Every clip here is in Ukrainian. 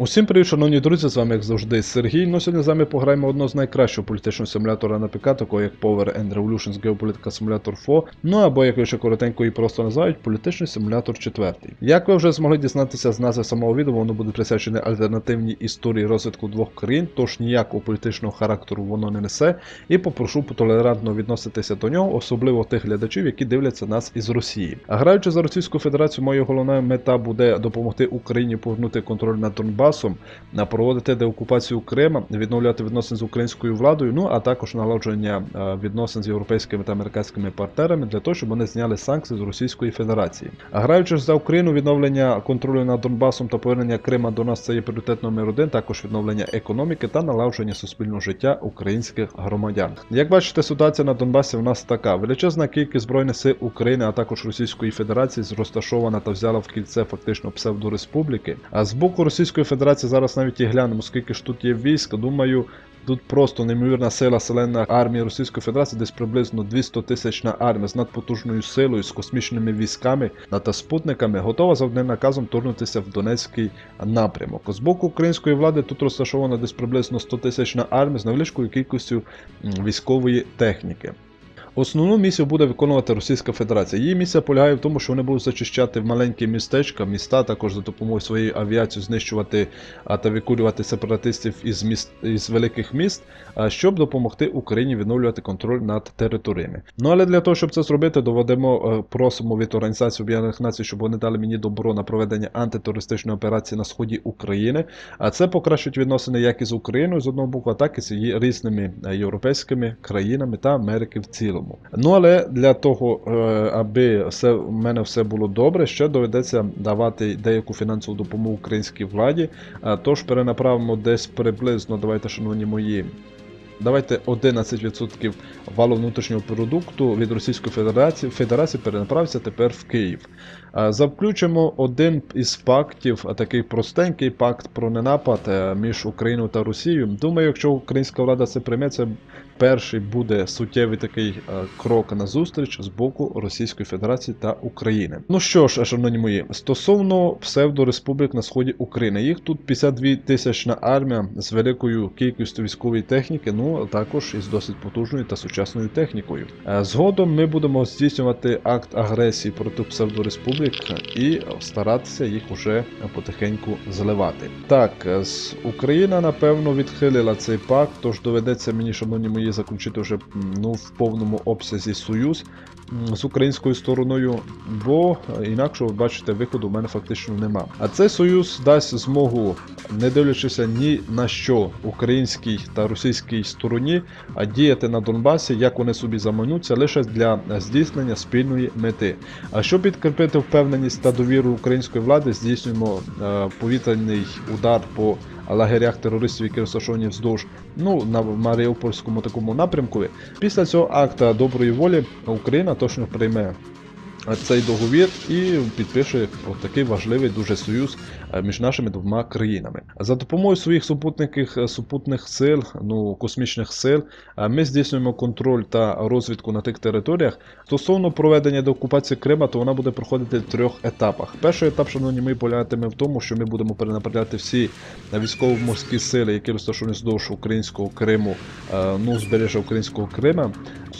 Усім привіт, шановні друзі, з вами як завжди Сергій. Ну сьогодні з вами пограємо одного з найкращого політичного симулятора на ПК, такого як Power and Revolutions Geopolitical Simulator 4, ну або як його ще коротенько і просто називають, політичний симулятор 4. Як ви вже змогли дізнатися з назви самого відео, воно буде присвячене альтернативній історії розвитку двох країн, тож ніякого політичного характеру воно не несе. І попрошу толерантно відноситися до нього, особливо тих глядачів, які дивляться нас із Росії. А граючи за Російську Федерацію, моя головна мета буде допомогти Україні повернути контроль над Донбасом. Донбасом, проводити деокупацію Крима, відновляти відносини з українською владою, ну а також налагодження відносин з європейськими та американськими партнерами для того, щоб вони зняли санкції з Російської Федерації. Граючи за Україну, відновлення контролю над Донбасом та повернення Крима до нас це є пріоритет номер один, також відновлення економіки та налагодження суспільного життя українських громадян. Як бачите, ситуація на Донбасі в нас така: величезна кількість збройних сил України, а також Російської Федерації, розташована та взяла в кільце фактично псевдореспубліки. А з боку Російської Федерації. Федерації зараз навіть і глянемо, скільки ж тут є військ. Думаю, тут просто неймовірна сила селена армії Російської Федерації, десь приблизно 200 тисячна армія з надпотужною силою, з космічними військами та спутниками, готова за одним наказом торгнутися в Донецький напрямок. З боку української влади тут розташована десь приблизно 100 тисячна армія з невеличкою кількістю військової техніки. Основну місію буде виконувати Російська Федерація. Її місія полягає в тому, що вони будуть зачищати маленькі містечка, міста, також за допомогою своєї авіації знищувати та викурювати сепаратистів із міст із великих міст, щоб допомогти Україні відновлювати контроль над територіями. Ну але для того, щоб це зробити, доведемо, е, просимо від Організації Об'єднаних Націй, щоб вони дали мені добро на проведення антитерористичної операції на сході України. А це покращить відносини як із Україною з одного боку, так і з її різними е, європейськими країнами та Америки в цілому цілому. Ну але для того, е, аби все в мене все було добре, ще доведеться давати деяку фінансову допомогу українській владі. Тож перенаправимо десь приблизно, давайте, шановні мої. Давайте 11% валу внутрішнього продукту від Російської Федерації Федерації перенаправиться тепер в Київ. Завключимо один із пактів, такий простенький пакт про ненапад е, між Україною та Росією. Думаю, якщо українська влада це прийме, це перший буде суттєвий такий е, крок на зустріч з боку Російської Федерації та України. Ну що ж, шановні мої, стосовно псевдореспублік на сході України, їх тут 52 тисячна армія з великою кількістю військової техніки, ну також із досить потужною та сучасною технікою. Е, згодом ми будемо здійснювати акт агресії проти псевдореспублік і старатися їх уже потихеньку зливати. Так, з Україна напевно відхилила цей пакт, тож доведеться мені, шановні мої заключити вже ну, в повному обсязі союз з українською стороною, бо інакше, ви бачите, виходу в мене фактично нема. А цей союз дасть змогу, не дивлячися ні на що українській та російській стороні, а діяти на Донбасі, як вони собі заманються, лише для здійснення спільної мети. А щоб підкріпити впевненість та довіру української влади, здійснюємо е, повітряний удар по лагерях терористів, які розташовані вздовж ну, на Маріупольському такому напрямку. Після цього акта доброї волі Україна точно прийме цей договір і підпише такий важливий дуже союз е, між нашими двома країнами. За допомогою своїх супутних е, супутних сил, ну космічних сил, е, ми здійснюємо контроль та розвідку на тих територіях. Стосовно проведення деокупації Крима, то вона буде проходити в трьох етапах. Перший етап, шановні ми полягатиме в тому, що ми будемо перенаправляти всі військово-морські сили, які розташовані здовж українського Криму, ну узбережжя українського Крима,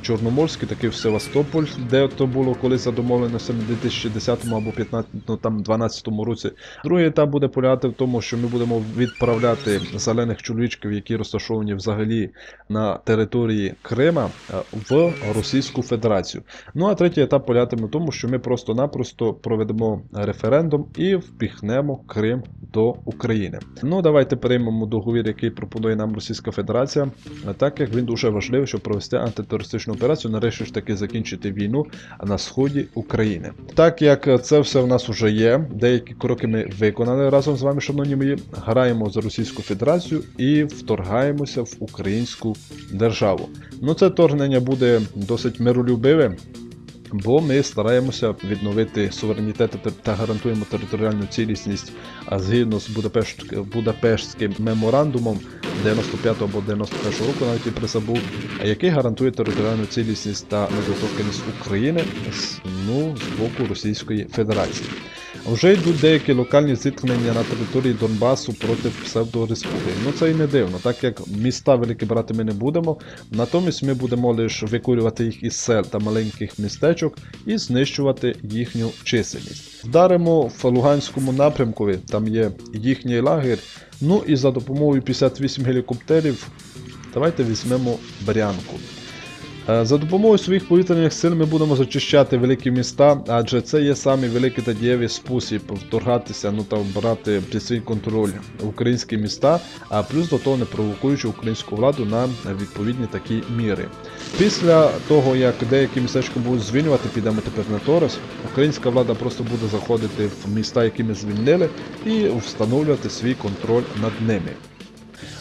Чорноморський, такий в Севастополь, де то було колись задумано домовленостями в 2010 або 15, ну, там 12 році. Другий етап буде полягати в тому, що ми будемо відправляти зелених чоловічків, які розташовані взагалі на території Крима, е, в Російську Федерацію. Ну а третій етап полягатиме в тому, що ми просто-напросто проведемо референдум і впіхнемо Крим до України. Ну давайте приймемо договір, який пропонує нам Російська Федерація, так як він дуже важливий, щоб провести антитерористичну операцію, нарешті ж таки закінчити війну на сході. Так як це все в нас вже є, деякі кроки ми виконали разом з вами, шановні мої, граємо за Російську Федерацію і вторгаємося в українську державу. Ну це вторгнення буде досить миролюбиве. Бо ми стараємося відновити суверенітет та гарантуємо територіальну цілісність згідно з Будапешт, Будапештським меморандумом 95 або 91 року, навіть і присабув, який гарантує територіальну цілісність та недоторканність України з, ну, з боку Російської Федерації. Вже йдуть деякі локальні зіткнення на території Донбасу проти псевдореспубліки. Ну це і не дивно, так як міста великі брати ми не будемо. Натомість ми будемо лише викурювати їх із сел та маленьких містечок і знищувати їхню чисельність. Вдаримо в Луганському напрямку, там є їхній лагерь. Ну і за допомогою 58 гелікоптерів давайте візьмемо Брянку. Е, За допомогою своїх повітряних сил ми будемо зачищати великі міста, адже це є самий великий та дієвий спосіб вторгатися ну та брати під свій контроль українські міста, а плюс до того не провокуючи українську владу на відповідні такі міри. Після того, як деякі містечка будуть звільнювати, підемо тепер на Торос, українська влада просто буде заходити в міста, які ми звільнили, і встановлювати свій контроль над ними.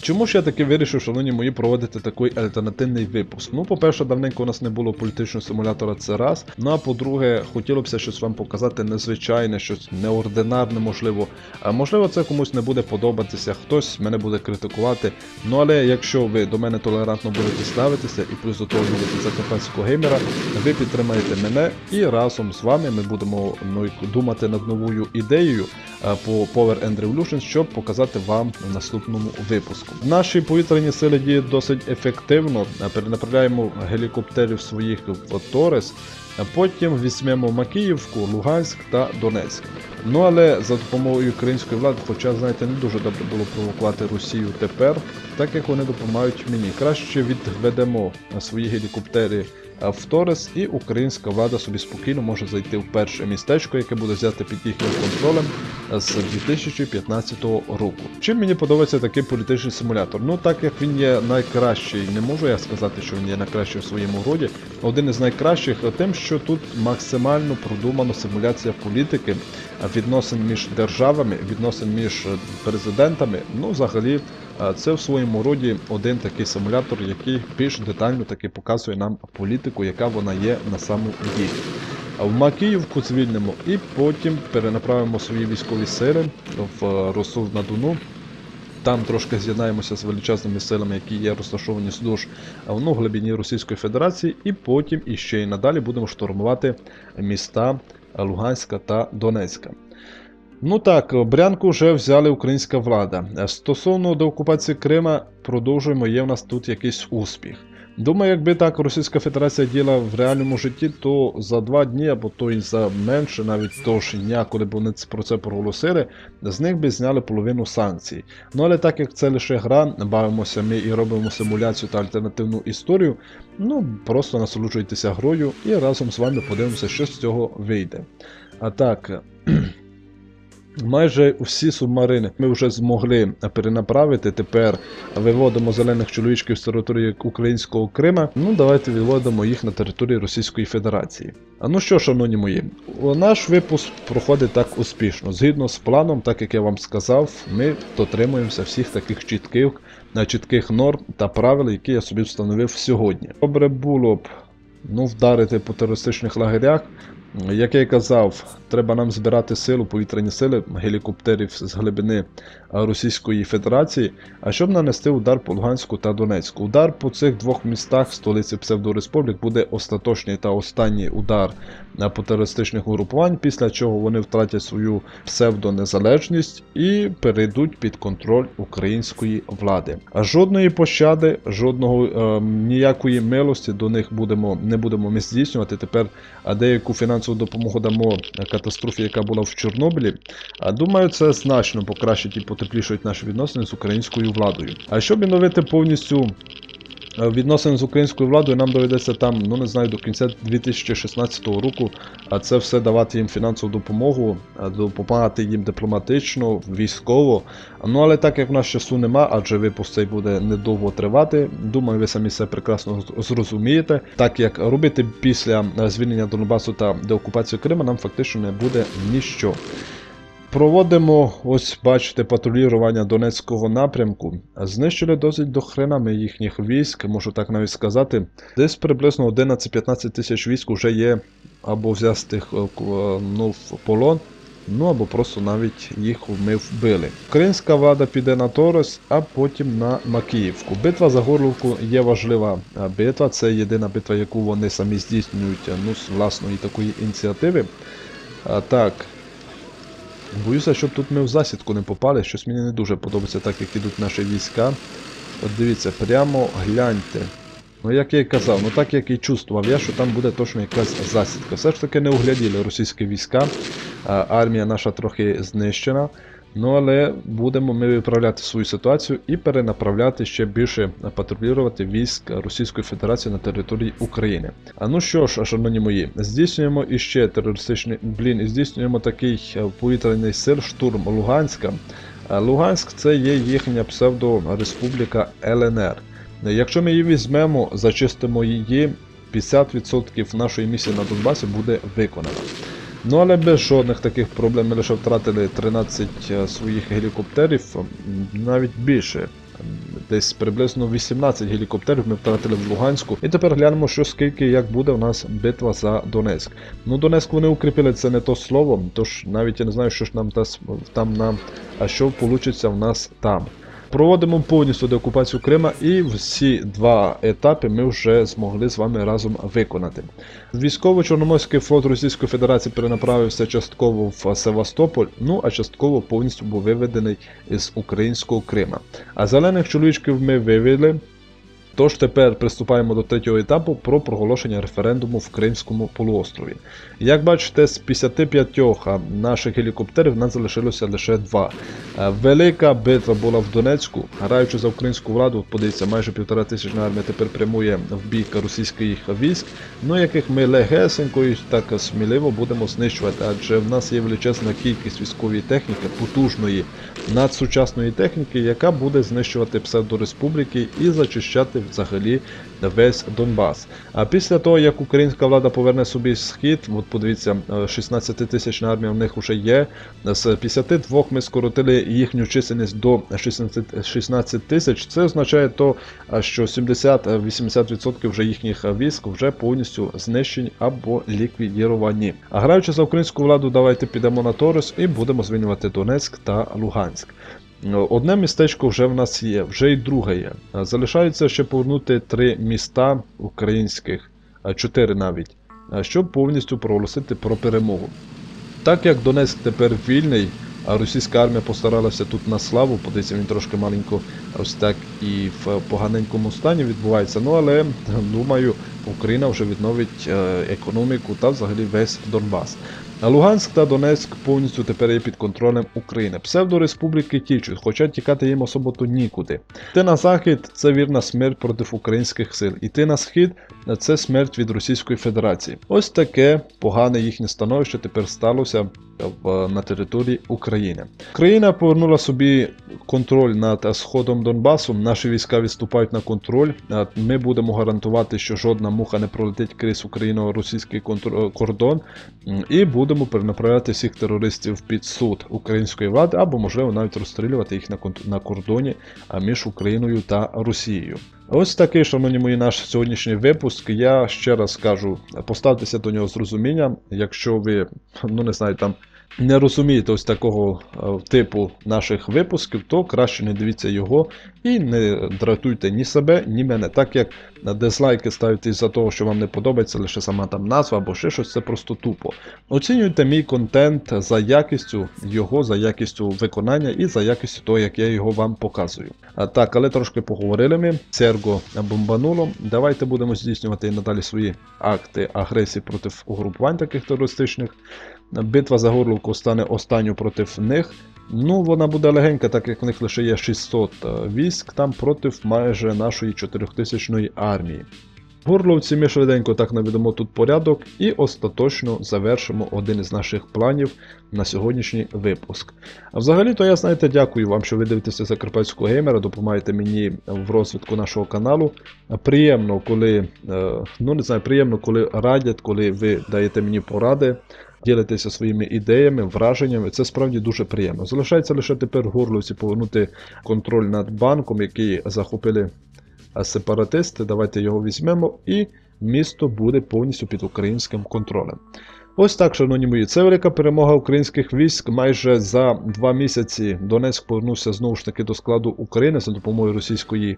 Чому ж я таки вирішив, шановні мої, проводити такий альтернативний випуск? Ну, по-перше, давненько у нас не було політичного симулятора, це раз. Ну а по-друге, хотілося щось вам показати незвичайне, щось неординарне, можливо. А можливо, це комусь не буде подобатися, хтось мене буде критикувати. Ну але якщо ви до мене толерантно будете ставитися і плюс до того любите закарпатського геймера, ви підтримаєте мене і разом з вами ми будемо ну, думати над новою ідеєю по Power and Revolution, щоб показати вам в наступному випуску. Наші повітряні сили діють досить ефективно. Перенаправляємо гелікоптерів своїх в Торес, потім візьмемо Макіївку, Луганськ та Донецьк. Ну але за допомогою української влади, хоча, знаєте, не дуже добре було провокувати Росію тепер, так як вони допомагають мені. Краще відведемо свої гелікоптери в Торес, і українська влада собі спокійно може зайти в перше містечко, яке буде взяти під їхнім контролем з 2015 року. Чим мені подобається такий політичний симулятор? Ну так як він є найкращий, не можу я сказати, що він є найкращий в своєму роді. Один із найкращих тим, що тут максимально продумано симуляція політики, відносин між державами, відносин між президентами. Ну, взагалі, це в своєму роді один такий симулятор, який більш детально таки показує нам політику, яка вона є на самому ділі. В Макіївку звільнимо і потім перенаправимо свої військові сили в е, Ростов на Дону. Там трошки з'єднаємося з величезними силами, які є розташовані вздовж а, ну, глибині Російської Федерації, і потім іще й надалі будемо штурмувати міста Луганська та Донецька. Ну так, Брянку вже взяли українська влада. Е, Стосовно деокупації Крима, продовжуємо, є в нас тут якийсь успіх. Думаю, якби так Російська Федерація діяла в реальному житті, то за два дні або то і за менше, навіть того ж дня, коли б вони про це проголосили, з них би зняли половину санкцій. Ну але так як це лише гра, бавимося ми і робимо симуляцію та альтернативну історію, ну просто насолоджуйтеся грою і разом з вами подивимося, що з цього вийде. А так. Майже всі субмарини ми вже змогли перенаправити. Тепер виводимо зелених чоловічків з території українського Крима. Ну давайте виводимо їх на територію Російської Федерації. А ну що, шановні мої, наш випуск проходить так успішно. Згідно з планом, так як я вам сказав, ми дотримуємося всіх таких чітких, чітких норм та правил, які я собі встановив сьогодні. Добре було б ну, вдарити по терористичних лагерях. Як я й казав, треба нам збирати силу, повітряні сили гелікоптерів з глибини Російської Федерації, а щоб нанести удар по Луганську та Донецьку. Удар по цих двох містах столиці псевдореспублік буде остаточний та останній удар по терористичних угрупувань, після чого вони втратять свою псевдонезалежність і перейдуть під контроль української влади. А жодної пощади, жодного е, ніякої милості до них будемо не будемо ми здійснювати. Тепер деяку фінансову допомогу дамо катастрофі, яка була в Чорнобилі. Думаю, це значно покращить і потеплішують наші відносини з українською владою. А щоб відновити повністю відносини з українською владою, нам доведеться там, ну не знаю, до кінця 2016 року, а це все давати їм фінансову допомогу, допомагати їм дипломатично, військово. Ну але так як в нас часу нема, адже випуск цей буде недовго тривати. Думаю, ви самі все прекрасно зрозумієте. Так як робити після звільнення Донбасу та деокупації Криму, нам фактично не буде ніщо. Проводимо, ось бачите, патрулювання Донецького напрямку. Знищили досить до хренами їхніх військ, можу так навіть сказати. Десь приблизно 11-15 тисяч військ вже є або взятих ну, в полон, ну або просто навіть їх ми вбили. Українська влада піде на Торос, а потім на Макіївку. Битва за Горловку є важлива битва. Це єдина битва, яку вони самі здійснюють ну, з власної такої ініціативи. А, Так. Боюся, щоб тут ми в засідку не попали, щось мені не дуже подобається, так як ідуть наші війська. От дивіться, прямо гляньте. Ну, як я і казав, ну так як і чувствував я, що там буде точно якась засідка. Все ж таки не угляділи російські війська, армія наша трохи знищена. Ну але будемо ми виправляти свою ситуацію і перенаправляти ще більше патрулювати військ Російської Федерації на території України. А ну що ж, шановні мої, здійснюємо іще терористичний блін, і здійснюємо такий е, повітряний сил штурм Луганська. Е, Луганськ це є їхня псевдореспубліка ЛНР. Якщо ми її візьмемо, зачистимо її, 50% нашої місії на Донбасі буде виконано. Ну але без жодних таких проблем ми лише втратили 13 е, своїх гелікоптерів, навіть більше. Десь приблизно 18 гелікоптерів ми втратили в Луганську. І тепер глянемо, що скільки як буде у нас битва за Донецьк. Ну, Донецьк вони укріпили це не то слово, тож навіть я не знаю, що ж нам там нам, а що вийде в нас там. Проводимо повністю деокупацію Крима і всі два етапи ми вже змогли з вами разом виконати. Військово-Чорноморський флот Російської Федерації перенаправився частково в Севастополь, ну а частково повністю був виведений із українського Крима. А зелених чоловічків ми вивели. Тож тепер приступаємо до третього етапу про проголошення референдуму в Кримському полуострові. Як бачите, з 55 наших гелікоптерів нас залишилося лише два. Е, велика битва була в Донецьку, граючи за українську владу, подивіться, майже півтора тисячна армія тепер прямує в бік російських військ, ну яких ми легесенько і так сміливо будемо знищувати, адже в нас є величезна кількість військової техніки, потужної надсучасної техніки, яка буде знищувати псевдореспубліки і зачищати взагалі весь Донбас. А після того, як українська влада поверне собі схід, от подивіться, 16 тисячна армія в них вже є. З 52 ми скоротили їхню чисельність до 16 тисяч. Це означає, то, що 70-80% вже їхніх військ вже повністю знищені або ліквідіровані. А граючи за українську владу, давайте підемо на Торис і будемо звільнювати Донецьк та Луганськ. Одне містечко вже в нас є, вже й друге є. Залишається ще повернути три міста українських, чотири навіть, щоб повністю проголосити про перемогу. Так як Донецьк тепер вільний, а російська армія постаралася тут на славу, подивіться, він трошки маленько ось так і в поганенькому стані відбувається. Ну але думаю, Україна вже відновить е, економіку та взагалі весь Донбас. Луганськ та Донецьк повністю тепер є під контролем України. Псевдореспубліки тічуть, хоча тікати їм особо то нікуди. Йти на захід це вірна смерть проти українських сил. Іти на схід це смерть від Російської Федерації. Ось таке погане їхнє становище тепер сталося на території України. Україна повернула собі контроль над сходом Донбасу. Наші війська відступають на контроль. Ми будемо гарантувати, що жодна муха не пролетить крізь україно-російський кордон, і будемо перенаправляти всіх терористів під суд української влади або можливо навіть розстрілювати їх на кордоні між Україною та Росією. Ось такий, шановні мої, наш сьогоднішній випуск. Я ще раз скажу, поставтеся до нього з розумінням, якщо ви, ну не знаю, там не розумієте ось такого е, типу наших випусків, то краще не дивіться його і не дратуйте ні себе, ні мене. Так як дизлайки ставите за того, що вам не подобається лише сама там назва або ще щось, це просто тупо. Оцінюйте мій контент за якістю його, за якістю виконання і за якістю того, як я його вам показую. Так, але трошки поговорили ми. Серго бомбануло. Давайте будемо здійснювати і надалі свої акти агресії проти угрупувань таких терористичних. Битва за Горловку стане останньою проти них. Ну, вона буде легенька, так як в них лише є 600 е, військ там проти майже нашої 4000 армії. Горловці ми швиденько так наведемо тут порядок і остаточно завершимо один із наших планів на сьогоднішній випуск. А взагалі-то я знаєте, дякую вам, що ви дивитеся Закарпатського геймера, допомагаєте мені в розвитку нашого каналу. Приємно, коли е, ну не знаю, приємно, коли радять, коли ви даєте мені поради ділитеся своїми ідеями, враженнями. Це справді дуже приємно. Залишається лише тепер горловці повернути контроль над банком, який захопили сепаратисти. Давайте його візьмемо, і місто буде повністю під українським контролем. Ось так, шановні мої, це велика перемога українських військ. Майже за два місяці Донецьк повернувся знову ж таки до складу України за допомогою російської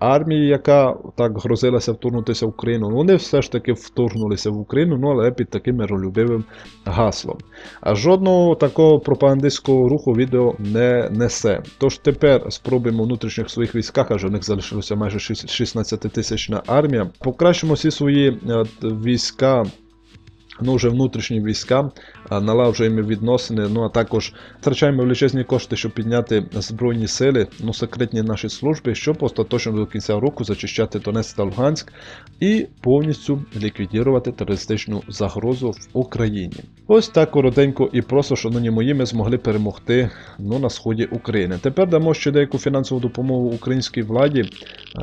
армії, яка так грозилася вторгнутися в Україну. Вони все ж таки вторгнулися в Україну, ну але під таким миролюбивим гаслом. А жодного такого пропагандистського руху відео не несе. Тож тепер спробуємо внутрішніх своїх військах, аж у них залишилося майже 16 тисячна армія. Покращимо всі свої е, війська ну вже внутрішні війська, налагоджуємо відносини, ну а також втрачаємо величезні кошти, щоб підняти збройні сили, ну секретні наші служби, щоб остаточно до кінця року зачищати Донецьк та Луганськ і повністю ліквідувати терористичну загрозу в Україні. Ось так коротенько і просто, шановні мої, ми змогли перемогти ну, на сході України. Тепер дамо ще деяку фінансову допомогу українській владі.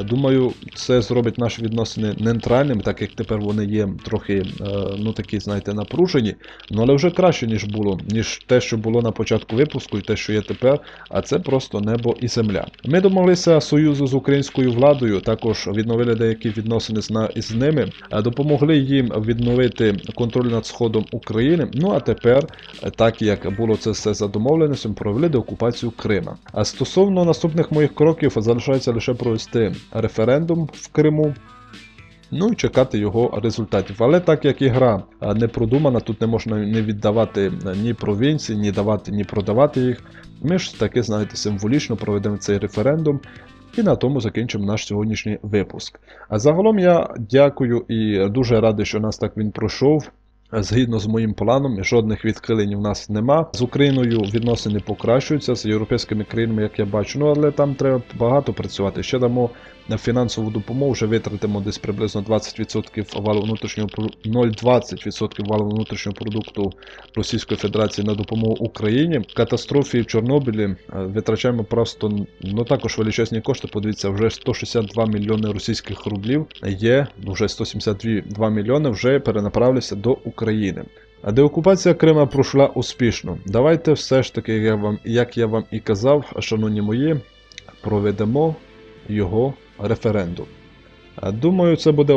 Думаю, це зробить наші відносини нейтральними, так як тепер вони є трохи е, ну такі знаєте, напружені, ну але вже краще, ніж було, ніж те, що було на початку випуску, і те, що є тепер, а це просто небо і земля. Ми домоглися союзу з українською владою, також відновили деякі відносини з ними, допомогли їм відновити контроль над сходом України. Ну а тепер, так як було це все за домовленістю, провели деокупацію Крима. А стосовно наступних моїх кроків залишається лише провести референдум в Криму. Ну і чекати його результатів. Але так як ігра не продумана, тут не можна не віддавати ні провінції, ні давати, ні продавати їх. Ми ж таки, знаєте, символічно проведемо цей референдум. І на тому закінчимо наш сьогоднішній випуск. А загалом я дякую і дуже радий, що нас так він пройшов. Згідно з моїм планом, жодних відхилень у нас нема. З Україною відносини покращуються, з європейськими країнами, як я бачу. Ну але там треба багато працювати. Ще дамо на фінансову допомогу, вже витратимо десь приблизно 20% валу внутрішнього 0,20% валу внутрішнього продукту Російської Федерації на допомогу Україні. Катастрофі в Чорнобилі е, витрачаємо просто ну також величезні кошти. Подивіться, вже 162 мільйони російських рублів є, вже 172 мільйони вже перенаправилися до України. А деокупація Крима пройшла успішно. Давайте все ж таки, як я вам, як я вам і казав, шановні мої, проведемо його референдум. Думаю, це буде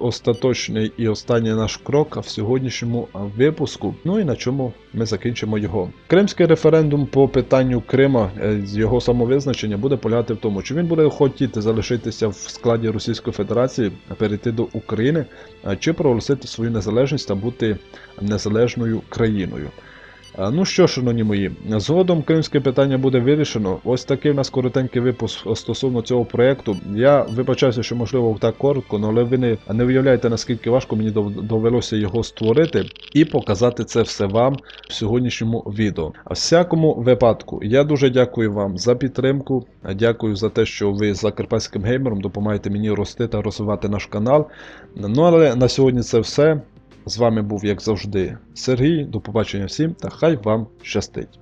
остаточний і останній наш крок в сьогоднішньому випуску. Ну і на чому ми закінчимо його. Кримський референдум по питанню Крима е, з його самовизначення буде полягати в тому, чи він буде хотіти залишитися в складі Російської Федерації, перейти до України, чи проголосити свою незалежність та бути незалежною країною. Ну що, шановні мої, згодом кримське питання буде вирішено. Ось такий у нас коротенький випуск стосовно цього проєкту. Я вибачаюся, що можливо так коротко, але ви не, не уявляєте, наскільки важко мені довелося його створити і показати це все вам в сьогоднішньому відео. А всякому випадку, я дуже дякую вам за підтримку. Дякую за те, що ви з Закарпатським геймером допомагаєте мені рости та розвивати наш канал. Ну але на сьогодні це все. З вами був, як завжди, Сергій. До побачення всім та хай вам щастить!